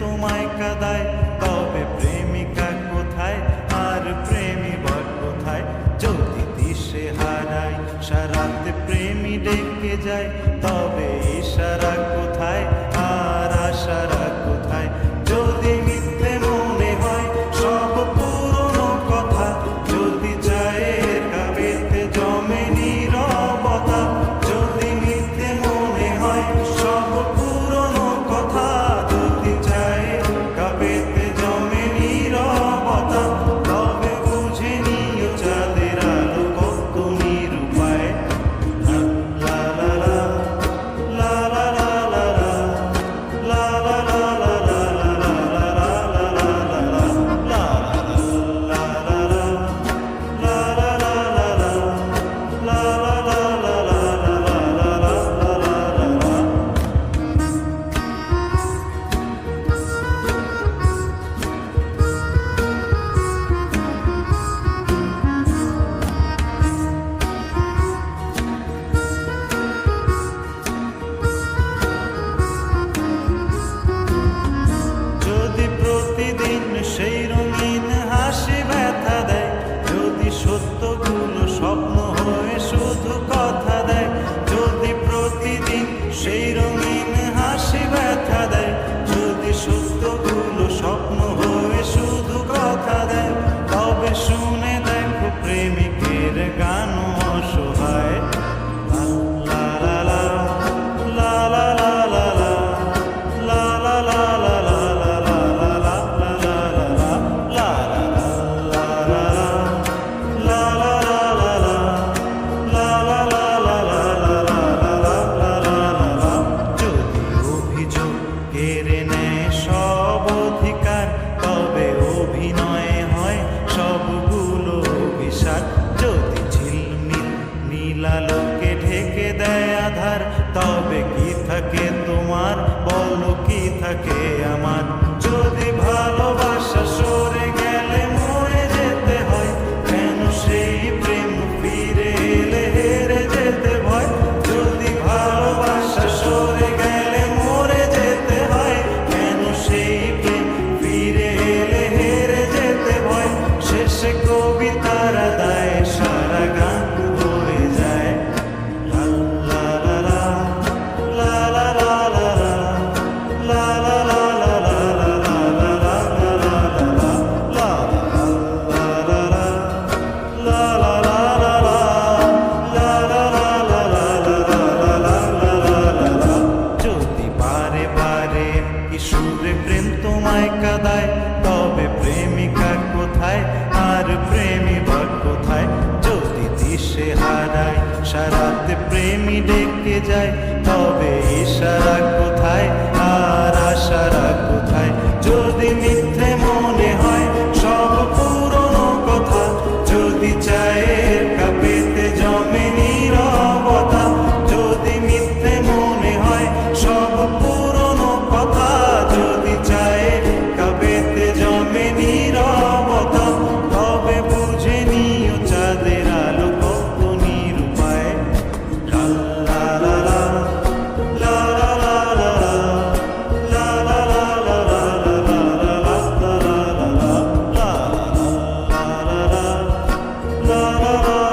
তোমায় কাদায়, তবে প্রেমিকা কোথায়? আর প্রেমী বর কোথায়? যদি দিশে হারায়, সারাতে প্রেমী ডেকে যায়, তবে ইশারা কোথায়? সেই রঙিন হাসি ব্যথা দেয়। যদি সত্যগুলো স্বপ্ন হয়ে, শুধু কথা দেয়। যদি প্রতিদিন সেই আলোকে ঢেকে দেয় আধার। তবে কি থাকে তোমার? বলো কি থাকে আমার? সুরে প্রেম তোমায় কাদায়, তবে প্রেমিকা কোথায়? আর প্রেমী বা কোথায়? যদি দিশে হারায়, সারাতে প্রেমী ডেকে যায়, তবে ইশারা কোথায়? আর আশারা Oh.